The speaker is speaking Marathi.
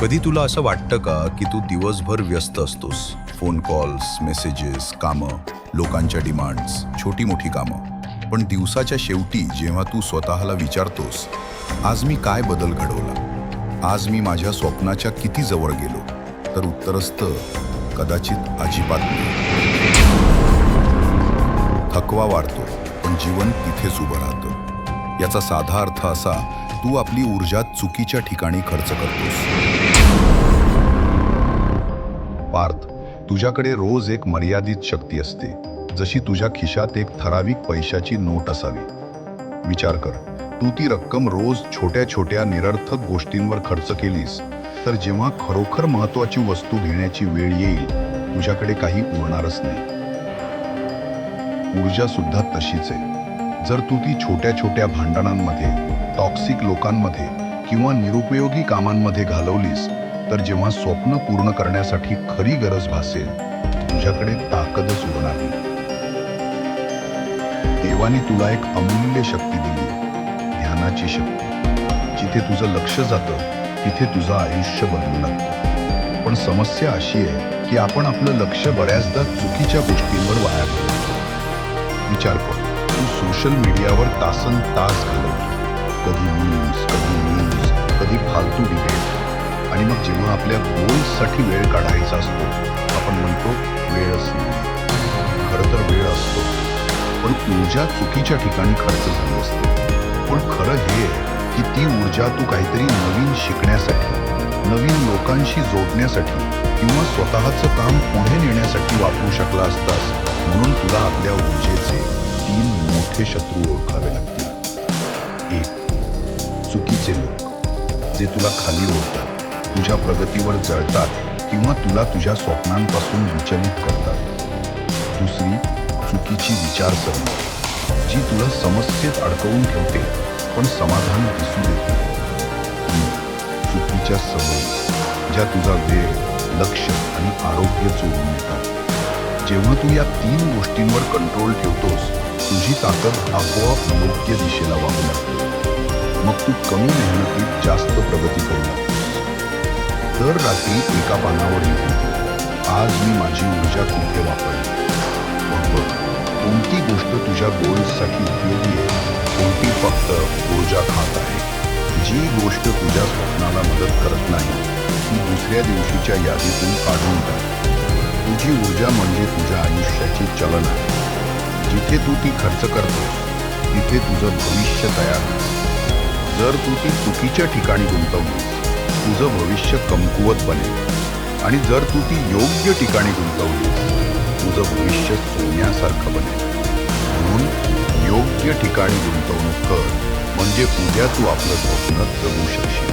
कधी तुला असं वाटतं का की तू दिवसभर व्यस्त असतोस? फोन कॉल्स मेसेजेस कामं लोकांच्या डिमांड्स छोटी मोठी कामं. पण दिवसाच्या शेवटी जेव्हा तू स्वतःला विचारतोस आज मी काय बदल घडवला? आज मी माझ्या स्वप्नाच्या किती जवळ गेलो? तर उत्तर असतं कदाचित अजिबात नाही. थकवा वाढतो पण जीवन तिथेच उभं राहतं. याचा साधा अर्थ असा तू आपली ऊर्जा चुकीच्या ठिकाणी खर्च करतोस. पार्थ तुझ्याकडे रोज एक मर्यादित शक्ती असते. जशी तुझ्या खिशात एक ठराविक पैशाची नोट असावी. विचार कर तू ती रक्कम रोज छोट्या छोट्या निरर्थक गोष्टींवर खर्च केलीस तर जेव्हा खरोखर महत्वाची वस्तू घेण्याची वेळ येईल तुझ्याकडे काही उरणारच नाही. ऊर्जा सुद्धा तशीच आहे. जर तू ती छोट्या छोट्या भांडणांमध्ये टॉक्सिक लोकांमध्ये किंवा निरुपयोगी कामांमध्ये घालवलीस तर जेव्हा स्वप्न पूर्ण करण्यासाठी खरी गरज भासेल तुझ्याकडे ताकदच उरणार नाही. देवाने तुला एक अमूल्य शक्ती दिली ध्यानाची शक्ती. जिथे तुझं लक्ष जातं तिथे तुझं आयुष्य बदलू लागतं. पण समस्या अशी आहे की आपण आपलं लक्ष बऱ्याचदा चुकीच्या गोष्टींवर वाया घालवतो. विचार कर तू सोशल मीडियावर तासन तास घालवतो कधी न्यूज कधी न्यूज कधी फालतू डिबेट आणि मग जेव्हा आपल्या गोल्ससाठी वेळ काढायचा असतो आपण म्हणतो वेळच नाही खरं तर वेळ असतो. पण ऊर्जा चुकीच्या ठिकाणी खर्च झाली असते. पण खरं हे की ती ऊर्जा तू काहीतरी नवीन शिकण्यासाठी नवीन लोकांशी जोडण्यासाठी किंवा स्वतःचं काम पुढे नेण्यासाठी वापरू शकला असतास म्हणून तुला आपल्या ऊर्जेचे तीन मोठे शत्रू ओळखावे लागतील. तुला खाली ओढतात तुझ्या प्रगतीवर जळतात किंवा तुला तुझ्या स्वप्नांपासून विचलित करतात. दुसरी चुकीची विचारसरणी जी तुला समस्येत अडकवून ठेवते पण समाधान दिसू देते. चुकीच्या सवयी ज्या तुझा वेळ लक्ष आणि आरोग्य चोरून नेतात. जेव्हा तू या तीन गोष्टींवर कंट्रोल ठेवतोस तुझी ताकद आपोआप योग्य दिशेला वाहू तू कमी मेहनतीत जास्त प्रगती करू लागतोस दर रात्री एका पानावर लिहितो आज मी माझी ऊर्जा कुठे वापरली मग बघ कोणती गोष्ट तुझ्या गोल्ससाठी उपयोगी आहे? कोणती फक्त ऊर्जा खात आहे. जी गोष्ट तुझ्या स्वप्नाला मदत करत नाही ती दुसऱ्या दिवशीच्या यादीतून काढून टाक. तुझी ऊर्जा म्हणजे तुझ्या आयुष्याची चलन आहे. जिथे तू ती खर्च करतोस तिथे तुझं भविष्य तयार होतं. जर तू ती चुकीच्या ठिकाणी गुंतवलीस तुझं भविष्य कमकुवत बनेल आणि जर तू ती योग्य ठिकाणी गुंतवलीस तुझं भविष्य सोन्यासारखं बनेल. म्हणून योग्य ठिकाणी गुंतवणूक कर म्हणजे उद्या तू आपलं स्वप्न जगू शकशील.